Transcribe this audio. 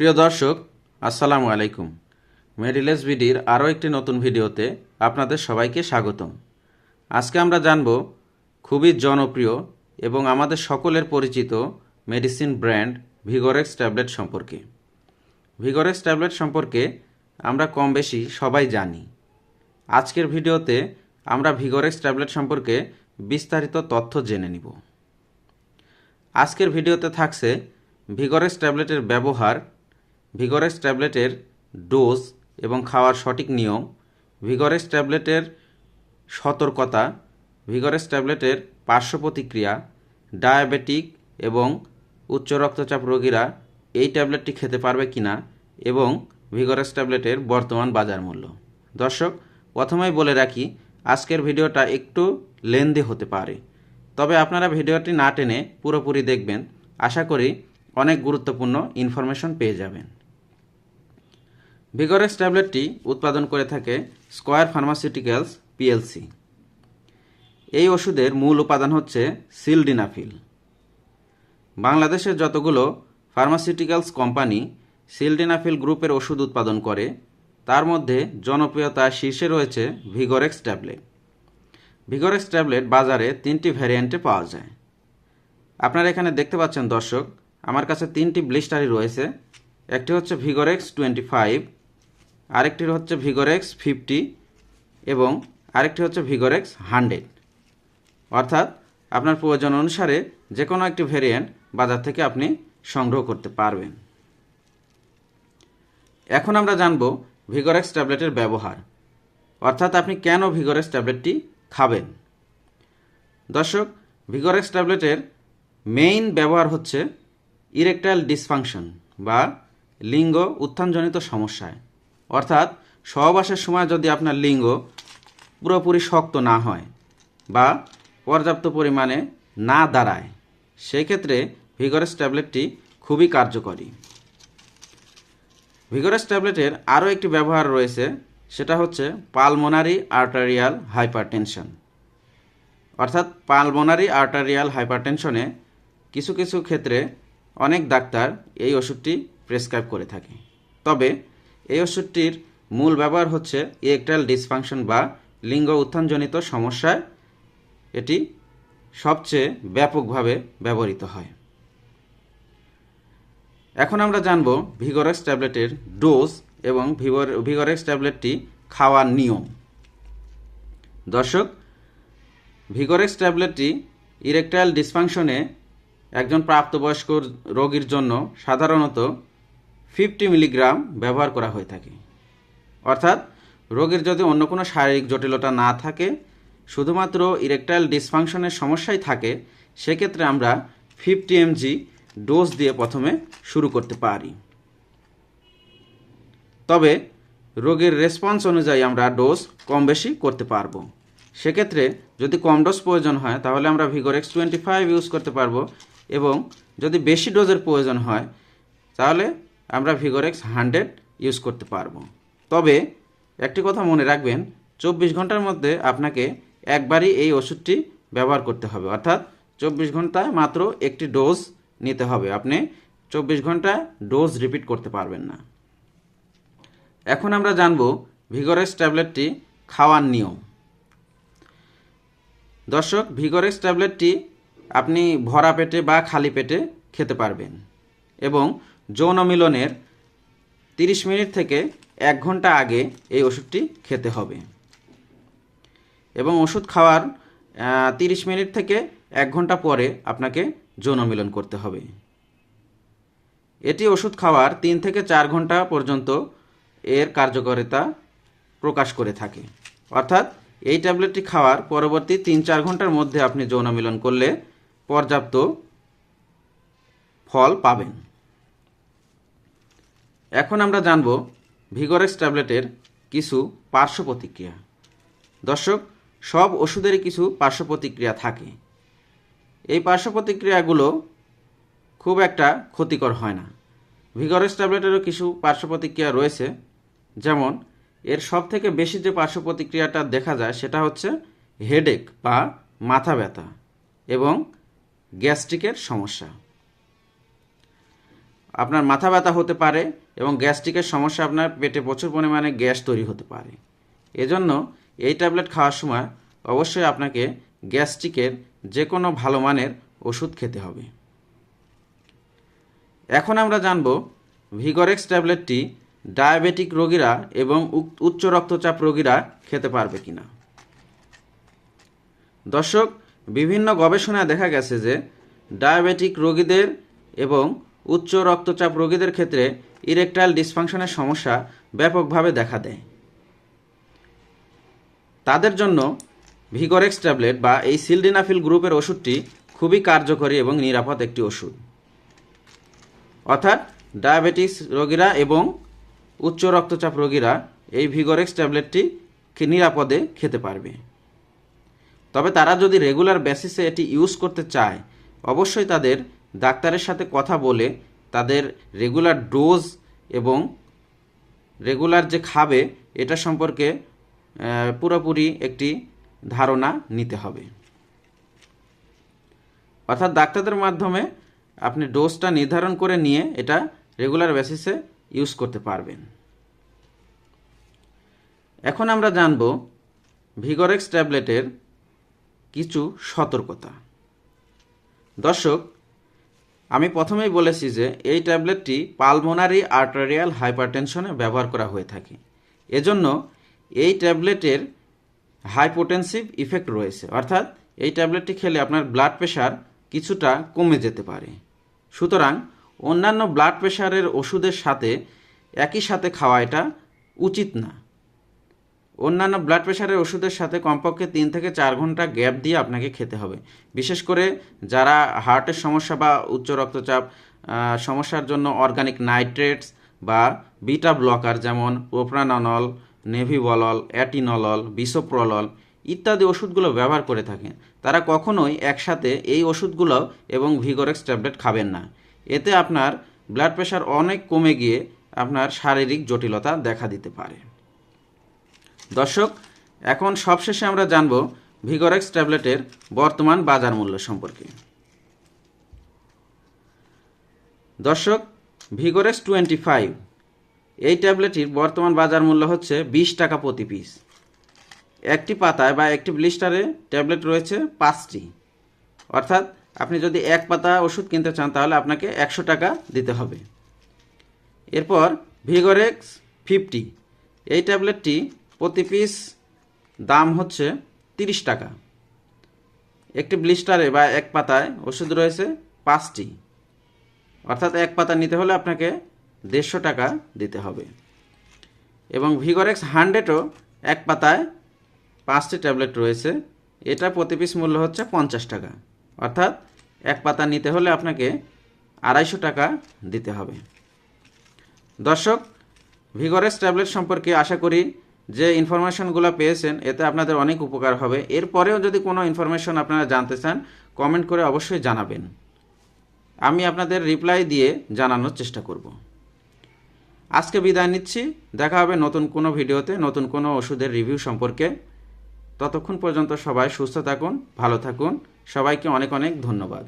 প্রিয় দর্শক, আসসালামু আলাইকুম। মেডিলেস বিডির আরও একটি নতুন ভিডিওতে আপনাদের সবাইকে স্বাগতম। আজকে আমরা জানব খুবই জনপ্রিয় এবং আমাদের সকলের পরিচিত মেডিসিন ব্র্যান্ড ভিগোরেক্স ট্যাবলেট সম্পর্কে। ভিগোরেক্স ট্যাবলেট সম্পর্কে আমরা কম বেশি সবাই জানি। আজকের ভিডিওতে আমরা ভিগোরেক্স ট্যাবলেট সম্পর্কে বিস্তারিত তথ্য জেনে নিব। আজকের ভিডিওতে থাকছে ভিগোরেক্স ট্যাবলেটের ব্যবহার ভিগরেক্স ট্যাবলেটের ডোজ এবং খাওয়ার সঠিক নিয়ম ভিগরেক্স ট্যাবলেটের সতর্কতা ভিগরেক্স ট্যাবলেটের পার্শ্ব প্রতিক্রিয়া, ডায়াবেটিক এবং উচ্চ রক্তচাপ রোগীরা এই ট্যাবলেটটি খেতে পারবে কিনা এবং ভিগরেক্স ট্যাবলেটের বর্তমান বাজার মূল্য। দর্শক, প্রথমেই বলে রাখি, আজকের ভিডিওটা একটু লেন্দি হতে পারে। তবে আপনারা ভিডিওটি না টেনে পুরোপুরি দেখবেন। আশা করি অনেক গুরুত্বপূর্ণ ইনফরমেশন পেয়ে যাবেন। ভিগরেক্স ট্যাবলেটটি উৎপাদন করে থাকে স্কয়ার ফার্মাসিউটিক্যালস পিএলসি এই ওষুধের মূল উপাদান হচ্ছে সিলডিনাফিল বাংলাদেশের যতগুলো ফার্মাসিউটিক্যালস কোম্পানি সিলডিনাফিল গ্রুপের ওষুধ উৎপাদন করে, তার মধ্যে জনপ্রিয়তা শীর্ষে রয়েছে ভিগোরেক্স ট্যাবলেট ভিগোরেক্স ট্যাবলেট বাজারে তিনটি ভ্যারিয়েন্টে পাওয়া যায়। আপনারা এখানে দেখতে পাচ্ছেন দর্শক, আমার কাছে তিনটি ব্লিস্টারই রয়েছে। একটি হচ্ছে ভিগোরেক্স টোয়েন্টি ফাইভ আরেকটি হচ্ছে ভিগোরেক্স ফিফটি এবং আরেকটি হচ্ছে ভিগোরেক্স হান্ড্রেড। অর্থাৎ আপনার প্রয়োজন অনুসারে যে কোনো একটি ভেরিয়েন্ট বাজার থেকে আপনি সংগ্রহ করতে পারবেন। এখন আমরা জানব ভিগোরেক্স ট্যাবলেটের ব্যবহার। অর্থাৎ আপনি কেন ভিগোরেক্স ট্যাবলেটটি খাবেন? দর্শক, ভিগোরেক্স ট্যাবলেটের মেইন ব্যবহার হচ্ছে ইরেকটাইল ডিসফাংশন বা লিঙ্গ উত্থানজনিত সমস্যায়। অর্থাৎ সহবাসের সময় যদি আপনার লিঙ্গ পুরোপুরি শক্ত না হয় বা পর্যাপ্ত পরিমাণে না দাঁড়ায়, সেক্ষেত্রে ভিগরেস ট্যাবলেটটি খুবই কার্যকরী। ভিগরেস ট্যাবলেটের আরও একটি ব্যবহার রয়েছে, সেটা হচ্ছে পালমোনারি আর্টারিয়াল হাইপারটেনশন। অর্থাৎ পালমোনারি আর্টারিয়াল হাইপারটেনশনে কিছু কিছু ক্ষেত্রে অনেক ডাক্তার এই ওষুধটি প্রেসক্রাইব করে থাকে। তবে এই ওষুধটির মূল ব্যবহার হচ্ছে ইরেকটাইল ডিসফাংশন বা লিঙ্গ উত্থানজনিত সমস্যায়। এটি সবচেয়ে ব্যাপকভাবে ব্যবহৃত হয়। এখন আমরা জানব ভিগোরেক্স ট্যাবলেটের ডোজ এবং ভিগোরেক্স ট্যাবলেটটি খাওয়ার নিয়ম। দর্শক ভিগোরেক্স ট্যাবলেটটি ইরেকটাইল ডিসফাংশনে একজন প্রাপ্তবয়স্ক রোগীর জন্য সাধারণত ফিফটি মিলিগ্রাম ব্যবহার করা হয়ে থাকে। অর্থাৎ রোগের যদি অন্য কোনো শারীরিক জটিলতা না থাকে, শুধুমাত্র ইরেকটাইল ডিসফাংশনের সমস্যাই থাকে, সেক্ষেত্রে আমরা ফিফটি এমজি ডোজ দিয়ে প্রথমে শুরু করতে পারি। তবে রোগের রেসপন্স অনুযায়ী আমরা ডোজ কম বেশি করতে পারব। সেক্ষেত্রে যদি কম ডোজ প্রয়োজন হয়, তাহলে আমরা ভিগোরেক্স টোয়েন্টি ফাইভ ইউজ করতে পারব এবং যদি বেশি ডোজের প্রয়োজন হয়, তাহলে আমরা ভিগোরেক্স হান্ড্রেড ইউজ করতে পারব। তবে একটি কথা মনে রাখবেন, চব্বিশ ঘণ্টার মধ্যে আপনাকে একবারই এই ওষুধটি ব্যবহার করতে হবে। অর্থাৎ চব্বিশ ঘন্টায় মাত্র একটি ডোজ নিতে হবে। আপনি চব্বিশ ঘন্টায় ডোজ রিপিট করতে পারবেন না। এখন আমরা জানব ভিগোরেক্স ট্যাবলেটটি খাওয়ার নিয়ম। দর্শক ভিগোরেক্স ট্যাবলেটটি আপনি ভরা পেটে বা খালি পেটে খেতে পারবেন এবং যৌন মিলনের তিরিশ মিনিট থেকে এক ঘণ্টা আগে এই ওষুধটি খেতে হবে। এবং ওষুধ খাওয়ার তিরিশ মিনিট থেকে এক ঘণ্টা পরে আপনাকে যৌন মিলন করতে হবে। এটি ওষুধ খাওয়ার তিন থেকে চার ঘণ্টা পর্যন্ত এর কার্যকারিতা প্রকাশ করে থাকে। অর্থাৎ এই ট্যাবলেটটি খাওয়ার পরবর্তী তিন চার ঘণ্টার মধ্যে আপনি যৌন মিলন করলে পর্যাপ্ত ফল পাবেন। এখন আমরা জানব ভিগোরেক্স ট্যাবলেটের কিছু পার্শ্ব প্রতিক্রিয়া। দর্শক, সব ওষুধেরই কিছু পার্শ্ব প্রতিক্রিয়া থাকে। এই পার্শ্ব প্রতিক্রিয়াগুলো খুব একটা ক্ষতিকর হয় না। ভিগরেক্স ট্যাবলেটেরও কিছু পার্শ্ব প্রতিক্রিয়া রয়েছে। যেমন, এর সব থেকে বেশি যে পার্শ্ব প্রতিক্রিয়াটা দেখা যায় সেটা হচ্ছে হেডেক বা মাথা ব্যথা এবং গ্যাস্ট্রিকের সমস্যা। আপনার মাথা ব্যথা হতে পারে এবং গ্যাস্ট্রিকের সমস্যা আপনার পেটে প্রচুর পরিমাণে গ্যাস তৈরি হতে পারে। এজন্য এই ট্যাবলেট খাওয়ার সময় অবশ্যই আপনাকে গ্যাস্ট্রিকের যে কোনো ভালো মানের ওষুধ খেতে হবে। এখন আমরা জানব ভিগরেক্স ট্যাবলেটটি ডায়াবেটিক রোগীরা এবং উচ্চ রক্তচাপ রোগীরা খেতে পারবে কিনা। দর্শক, বিভিন্ন গবেষণায় দেখা গেছে যে ডায়াবেটিক রোগীদের এবং উচ্চ রক্তচাপ রোগীদের ক্ষেত্রে ইরেকটাইল ডিসফাংশনের সমস্যা ব্যাপকভাবে দেখা দেয়। তাদের জন্য ভিগোরেক্স ট্যাবলেট বা এই সিলডিনাফিল গ্রুপের ওষুধটি খুবই কার্যকরী এবং নিরাপদ একটি ওষুধ। অর্থাৎ ডায়াবেটিস রোগীরা এবং উচ্চ রক্তচাপ রোগীরা এই ভিগোরেক্স ট্যাবলেটটি নিরাপদে খেতে পারবে। তবে তারা যদি রেগুলার বেসিসে এটি ইউজ করতে চায়, অবশ্যই তাদের ডাক্তারের সাথে কথা বলে তাদের রেগুলার ডোজ এবং রেগুলার যে খাবে, এটা সম্পর্কে পুরোপুরি একটি ধারণা নিতে হবে। অর্থাৎ ডাক্তারদের মাধ্যমে আপনি ডোজটা নির্ধারণ করে নিয়ে এটা রেগুলার বেসিসে ইউজ করতে পারবেন। এখন আমরা জানব ভিগরেক্স ট্যাবলেটের কিছু সতর্কতা। দর্শক আমি প্রথমেই বলেছি যে এই ট্যাবলেটটি পালমোনারি আর্টারিয়াল হাইপারটেনশনে ব্যবহার করা হয়ে থাকে। এজন্য এই ট্যাবলেটের হাইপোটেনসিভ ইফেক্ট রয়েছে। অর্থাৎ এই ট্যাবলেটটি খেলে আপনার ব্লাড প্রেশার কিছুটা কমে যেতে পারে। সুতরাং অন্যান্য ব্লাড প্রেশারের ওষুধের সাথে একই সাথে খাওয়া এটা উচিত না। অন্যান্য ব্লাড প্রেশারের ওষুধের সাথে কমপক্ষে তিন থেকে চার ঘণ্টা গ্যাপ দিয়ে আপনাকে খেতে হবে। বিশেষ করে যারা হার্টের সমস্যা বা উচ্চ রক্তচাপ সমস্যার জন্য অর্গানিক নাইট্রেটস বা বিটা ব্লকার যেমন প্রোপ্রানল নেভিবলল অ্যাটিনলল বিসোপ্রলল ইত্যাদি ওষুধগুলো ব্যবহার করে থাকেন। তারা কখনোই একসাথে এই ওষুধগুলো এবং ভিগোরেক্স ট্যাবলেট খাবেন না। এতে আপনার ব্লাড প্রেশার অনেক কমে গিয়ে আপনার শারীরিক জটিলতা দেখা দিতে পারে। দর্শক, এখন সবশেষে আমরা জানব ভিগোরেক্স ট্যাবলেটের বর্তমান বাজার মূল্য সম্পর্কে। দর্শক, ভিগোরেক্স টোয়েন্টি ফাইভ, এই ট্যাবলেটটির বর্তমান বাজার মূল্য হচ্ছে বিশ টাকা প্রতি পিস। একটি পাতায় বা একটি ব্লিস্টারে ট্যাবলেট রয়েছে পাঁচটি। অর্থাৎ আপনি যদি এক পাতা ওষুধ কিনতে চান, তাহলে আপনাকে একশো টাকা দিতে হবে। এরপর ভিগোরেক্স ফিফটি, এই ট্যাবলেটটি প্রতি পিস দাম হচ্ছে তিরিশ টাকা। একটি ব্লিস্টারে বা এক পাতায় ওষুধ রয়েছে পাঁচটি। অর্থাৎ এক পাতা নিতে হলে আপনাকে দেড়শো টাকা দিতে হবে। এবং ভিগোরেক্স হান্ড্রেডও এক পাতায় পাঁচটি ট্যাবলেট রয়েছে। এটা প্রতি পিস মূল্য হচ্ছে পঞ্চাশ টাকা। অর্থাৎ এক পাতা নিতে হলে আপনাকে আড়াইশো টাকা দিতে হবে। দর্শক, ভিগোরেক্স ট্যাবলেট সম্পর্কে আশা করি যে ইনফরমেশনগুলো পেয়েছেন, এতে আপনাদের অনেক উপকার হবে। এরপরেও যদি কোনো ইনফরমেশন আপনারা জানতে চান কমেন্ট করে অবশ্যই জানাবেন। আমি আপনাদের রিপ্লাই দিয়ে জানানোর চেষ্টা করব। আজকে বিদায় নিচ্ছি। দেখা হবে নতুন কোনো ভিডিওতে, নতুন কোনো ওষুধের রিভিউ সম্পর্কে। ততক্ষণ পর্যন্ত সবাই সুস্থ থাকুন, ভালো থাকুন। সবাইকে অনেক অনেক ধন্যবাদ।